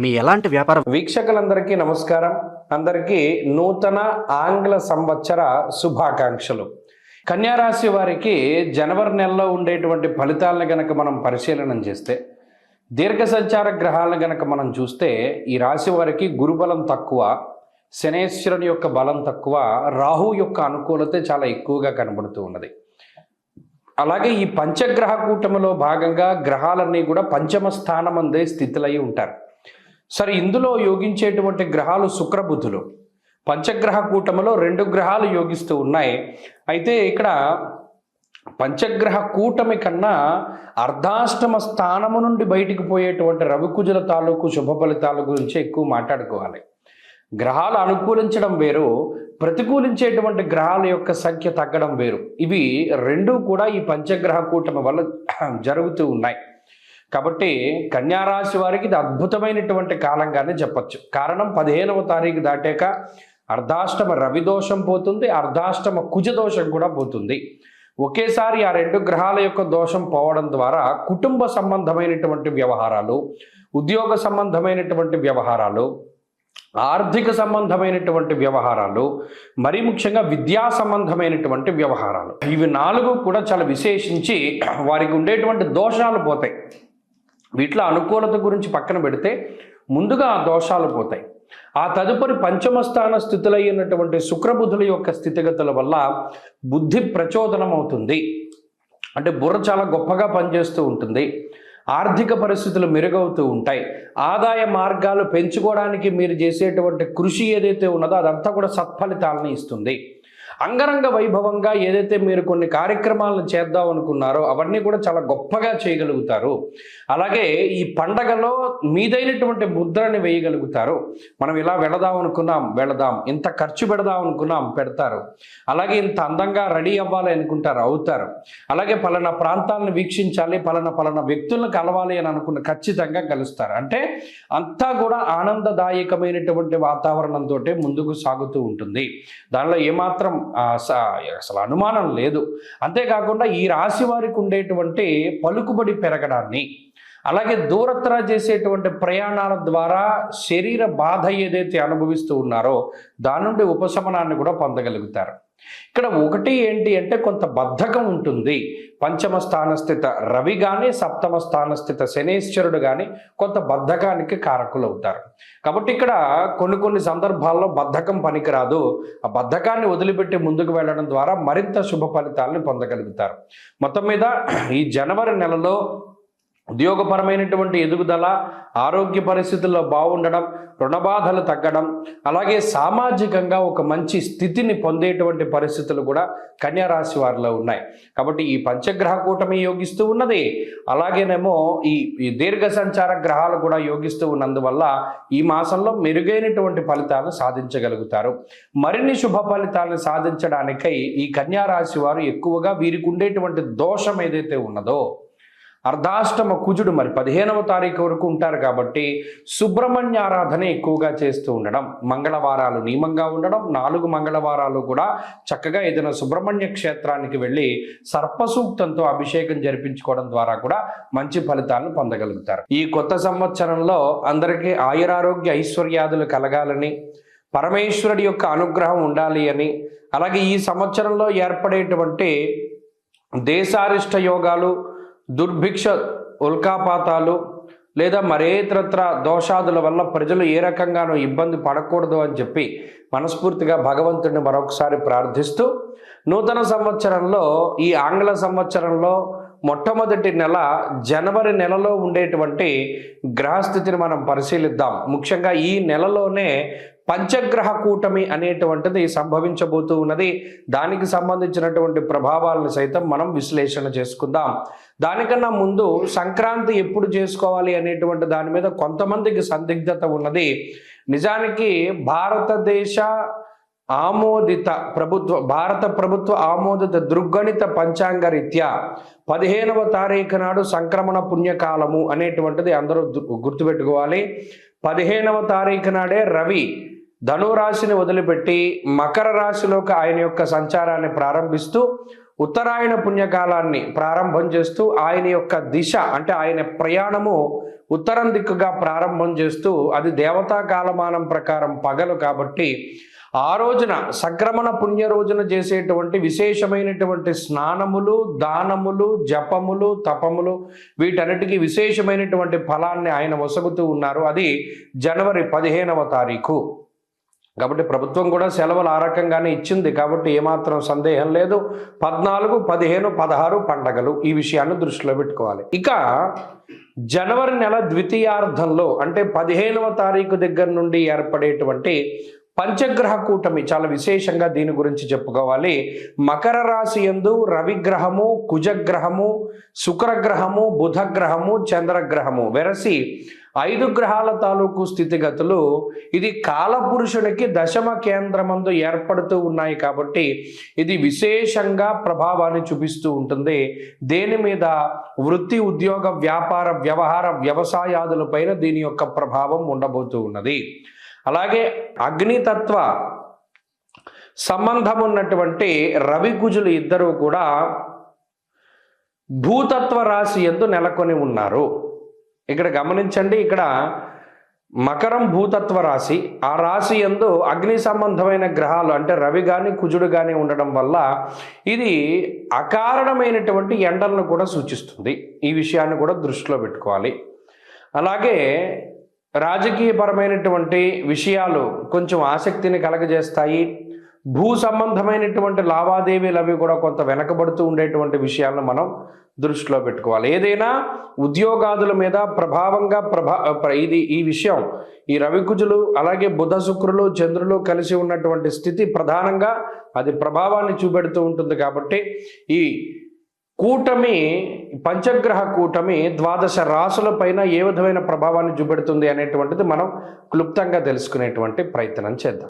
మీ ఎలాంటి వ్యాపార వీక్షకులందరికీ నమస్కారం. అందరికీ నూతన ఆంగ్ల సంవత్సర శుభాకాంక్షలు. కన్యారాశి వారికి జనవరి నెలలో ఉండేటువంటి ఫలితాలను గనక మనం పరిశీలన చేస్తే దీర్ఘ సంచార గ్రహాలను గనక మనం చూస్తే ఈ రాశి వారికి గురుబలం తక్కువ శనేశ్వరుని యొక్క బలం తక్కువ రాహు యొక్క అనుకూలత చాలా ఎక్కువగా కనబడుతూ ఉన్నది. అలాగే ఈ పంచగ్రహ కూటమిలో భాగంగా గ్రహాలన్నీ కూడా పంచమ స్థానం అందే స్థితులై ఉంటారు. సరే ఇందులో యోగించేటువంటి గ్రహాలు శుక్రబుధులు. పంచగ్రహ కూటమిలో రెండు గ్రహాలు యోగిస్తూ ఉన్నాయి. అయితే ఇక్కడ పంచగ్రహ కూటమి కన్నా అర్ధాష్టమ స్థానము నుండి బయటికి పోయేటువంటి రవికుజుల తాలూకు శుభ ఫలితాల గురించి ఎక్కువ మాట్లాడుకోవాలి. గ్రహాలు అనుకూలించడం వేరు ప్రతికూలించేటువంటి గ్రహాల యొక్క సంఖ్య తగ్గడం వేరు. ఇవి రెండూ కూడా ఈ పంచగ్రహ కూటమి వల్ల జరుగుతూ ఉన్నాయి. కాబట్టి కన్యారాశి వారికి ఇది అద్భుతమైనటువంటి కాలంగానే చెప్పచ్చు. కారణం పదిహేనవ తారీఖు దాటాక అర్ధాష్టమ రవి దోషం పోతుంది అర్ధాష్టమ కుజ దోషం కూడా పోతుంది. ఒకేసారి ఆ రెండు గ్రహాల యొక్క దోషం పోవడం ద్వారా కుటుంబ సంబంధమైనటువంటి వ్యవహారాలు ఉద్యోగ సంబంధమైనటువంటి వ్యవహారాలు ఆర్థిక సంబంధమైనటువంటి వ్యవహారాలు మరి ముఖ్యంగా విద్యా సంబంధమైనటువంటి వ్యవహారాలు. ఇవి నాలుగు కూడా చాలా విశేషించి వారికి ఉండేటువంటి దోషాలు పోతాయి. వీటిలో అనుకూలత గురించి పక్కన పెడితే ముందుగా ఆ దోషాలు పోతాయి. ఆ తదుపరి పంచమ స్థాన స్థితులైనటువంటి శుక్రబుధుల యొక్క స్థితిగతుల వల్ల బుద్ధి ప్రచోదనం అవుతుంది అంటే బుర్ర చాలా గొప్పగా పనిచేస్తూ ఉంటుంది. ఆర్థిక పరిస్థితులు మెరుగవుతూ ఉంటాయి. ఆదాయ మార్గాలు పెంచుకోవడానికి మీరు చేసేటువంటి కృషి ఏదైతే ఉన్నదో అదంతా కూడా సత్ఫలితాలను ఇస్తుంది. అంగరంగ వైభవంగా ఏదైతే మీరు కొన్ని కార్యక్రమాలను చేద్దాం అనుకున్నారో అవన్నీ కూడా చాలా గొప్పగా చేయగలుగుతారు. అలాగే ఈ పండగలో మీదైనటువంటి ముద్రని వేయగలుగుతారు. మనం ఇలా వెళదాం అనుకున్నాం వెళదాం. ఇంత ఖర్చు పెడదాం అనుకున్నాం పెడతారు. అలాగే ఇంత అందంగా రెడీ అవ్వాలి అనుకుంటారు అవుతారు. అలాగే పలానా ప్రాంతాలను వీక్షించాలి పలానా పలానా వ్యక్తులను కలవాలి అని అనుకున్న ఖచ్చితంగా కలుస్తారు. అంటే అంతా కూడా ఆనందదాయకమైనటువంటి వాతావరణంతో ముందుకు సాగుతూ ఉంటుంది. దానిలో ఏమాత్రం అసలు అనుమానం లేదు. అంతేకాకుండా ఈ రాశి వారికి ఉండేటువంటి పలుకుబడి పెరగడాన్ని అలాగే దూరత్ర చేసేటువంటి ప్రయాణాల ద్వారా శరీర బాధ ఏదైతే అనుభవిస్తూ ఉన్నారో దాని నుండి ఉపశమనాన్ని కూడా పొందగలుగుతారు. ఇక్కడ ఒకటి ఏంటి అంటే కొంత బద్ధకం ఉంటుంది. పంచమ స్థానస్థిత రవి కానీ సప్తమ స్థానస్థిత శనేశ్వరుడు కానీ కొంత బద్ధకానికి కారకులు అవుతారు కాబట్టి ఇక్కడ కొన్ని కొన్ని సందర్భాల్లో బద్ధకం పనికిరాదు. ఆ బద్ధకాన్ని వదిలిపెట్టి ముందుకు వెళ్ళడం ద్వారా మరింత శుభ ఫలితాలను పొందగలుగుతారు. మొత్తం మీద ఈ జనవరి నెలలో ఉద్యోగపరమైనటువంటి ఎదుగుదల ఆరోగ్య పరిస్థితుల్లో బాగుండడం రుణబాధలు తగ్గడం అలాగే సామాజికంగా ఒక మంచి స్థితిని పొందేటువంటి పరిస్థితులు కూడా కన్యారాశి వారిలో ఉన్నాయి. కాబట్టి ఈ పంచగ్రహ కూటమి యోగిస్తూ ఉన్నది. అలాగేనేమో ఈ ఈ దీర్ఘ సంచార గ్రహాలు కూడా యోగిస్తూ ఉన్నందువల్ల ఈ మాసంలో మెరుగైనటువంటి ఫలితాలను సాధించగలుగుతారు. మరిన్ని శుభ ఫలితాలను సాధించడానికై ఈ కన్యారాశి వారు ఎక్కువగా వీరికి ఉండేటువంటి దోషం ఏదైతే ఉన్నదో అర్ధాష్టమ కుజుడు మరి పదిహేనవ తారీఖు వరకు ఉంటారు కాబట్టి సుబ్రహ్మణ్య ఆరాధన ఎక్కువగా చేస్తూ ఉండడం మంగళవారాలు నియమంగా ఉండడం నాలుగు మంగళవారాలు కూడా చక్కగా ఏదైనా సుబ్రహ్మణ్య క్షేత్రానికి వెళ్ళి సర్పసూక్తంతో అభిషేకం జరిపించుకోవడం ద్వారా కూడా మంచి ఫలితాలను పొందగలుగుతారు. ఈ కొత్త సంవత్సరంలో అందరికీ ఆయురారోగ్య ఐశ్వర్యాదులు కలగాలని పరమేశ్వరుడి యొక్క అనుగ్రహం ఉండాలి అని అలాగే ఈ సంవత్సరంలో ఏర్పడేటువంటి దేశారిష్ట యోగాలు దుర్భిక్ష ఉల్కాపాతాలు లేదా మరేతరత్ర దోషాదుల వల్ల ప్రజలు ఏ రకంగానూ ఇబ్బంది పడకూడదు అని చెప్పి మనస్ఫూర్తిగా భగవంతుడిని మరొకసారి ప్రార్థిస్తూ నూతన సంవత్సరంలో ఈ ఆంగ్ల సంవత్సరంలో మొట్టమొదటి నెల జనవరి నెలలో ఉండేటువంటి గ్రహస్థితిని మనం పరిశీలిద్దాం. ముఖ్యంగా ఈ నెలలోనే పంచగ్రహ కూటమి అనేటువంటిది సంభవించబోతూ ఉన్నది. దానికి సంబంధించినటువంటి ప్రభావాలను సైతం మనం విశ్లేషణ చేసుకుందాం. దానికన్నా ముందు సంక్రాంతి ఎప్పుడు చేసుకోవాలి అనేటువంటి దాని మీద కొంతమందికి సందిగ్ధత ఉన్నది. నిజానికి భారతదేశ ఆమోదిత ప్రభుత్వ భారత ప్రభుత్వ ఆమోదిత దృగ్గణిత పంచాంగ రీత్యా పదిహేనవ తారీఖు నాడు సంక్రమణ పుణ్యకాలము అనేటువంటిది అందరూ గుర్తుపెట్టుకోవాలి. పదిహేనవ తారీఖు నాడే రవి ధనురాశిని వదిలిపెట్టి మకర రాశిలోకి ఆయన యొక్క సంచారాన్ని ప్రారంభిస్తూ ఉత్తరాయణ పుణ్యకాలాన్ని ప్రారంభం చేస్తూ ఆయన యొక్క దిశ అంటే ఆయన ప్రయాణము ఉత్తరం దిక్కుగా ప్రారంభం చేస్తూ అది దేవతా కాలమానం ప్రకారం పగలు కాబట్టి ఆ రోజున సంక్రమణ పుణ్య రోజున చేసేటువంటి విశేషమైనటువంటి స్నానములు దానములు జపములు తపములు వీటన్నిటికీ విశేషమైనటువంటి ఫలాన్ని ఆయన వసగుతూ ఉన్నారు. అది జనవరి పదిహేనవ తారీఖు. కాబట్టి ప్రభుత్వం కూడా సెలవులు ఆ రకంగానే ఇచ్చింది. కాబట్టి ఏమాత్రం సందేహం లేదు. పద్నాలుగు పదిహేను పదహారు పండగలు ఈ విషయాన్ని దృష్టిలో పెట్టుకోవాలి. ఇక జనవరి నెల ద్వితీయార్థంలో అంటే పదిహేనవ తారీఖు దగ్గర నుండి ఏర్పడేటువంటి పంచగ్రహ కూటమి చాలా విశేషంగా దీని గురించి చెప్పుకోవాలి. మకర రాశి ఎందు రవిగ్రహము కుజగ్రహము శుక్రగ్రహము బుధగ్రహము చంద్రగ్రహము వెరసి ఐదు గ్రహాల తాలూకు స్థితిగతులు ఇది కాలపురుషునికి దశమ కేంద్రమందు ఏర్పడుతూ ఉన్నాయి కాబట్టి ఇది విశేషంగా ప్రభావాన్ని చూపిస్తూ ఉంటుంది. దేని మీద? వృత్తి ఉద్యోగ వ్యాపార వ్యవహార వ్యవసాయాదులపైన దీని యొక్క ప్రభావం ఉండబోతూ ఉన్నది. అలాగే అగ్నితత్వ సంబంధం ఉన్నటువంటి రవి కుజులు ఇద్దరూ కూడా భూతత్వ రాశి ఎందు నెలకొని ఉన్నారు. ఇక్కడ గమనించండి ఇక్కడ మకరం భూతత్వ రాశి. ఆ రాశి ఎందు అగ్ని సంబంధమైన గ్రహాలు అంటే రవి కానీ కుజుడు కానీ ఉండడం వల్ల ఇది అకారణమైనటువంటి ఎండలను కూడా సూచిస్తుంది. ఈ విషయాన్ని కూడా దృష్టిలో పెట్టుకోవాలి. అలాగే రాజకీయపరమైనటువంటి విషయాలు కొంచెం ఆసక్తిని కలగజేస్తాయి. భూ సంబంధమైనటువంటి లావాదేవీలు అవి కూడా కొంత వెనకబడుతూ ఉండేటువంటి విషయాలను మనం దృష్టిలో పెట్టుకోవాలి. ఏదైనా ఉద్యోగాదుల మీద ప్రభావంగా ప్రభా ప్ర- ఇది ఈ విషయం. ఈ రవికుజులు అలాగే బుధ శుక్రులు చంద్రులు కలిసి ఉన్నటువంటి స్థితి ప్రధానంగా అది ప్రభావాన్ని చూపెడుతూ ఉంటుంది కాబట్టి ఈ కూటమి పంచగ్రహ కూటమి ద్వాదశ రాసుల పైన ఏ విధమైన ప్రభావాన్ని చూపెడుతుంది అనేటువంటిది మనం క్లుప్తంగా తెలుసుకునేటువంటి ప్రయత్నం చేద్దాం.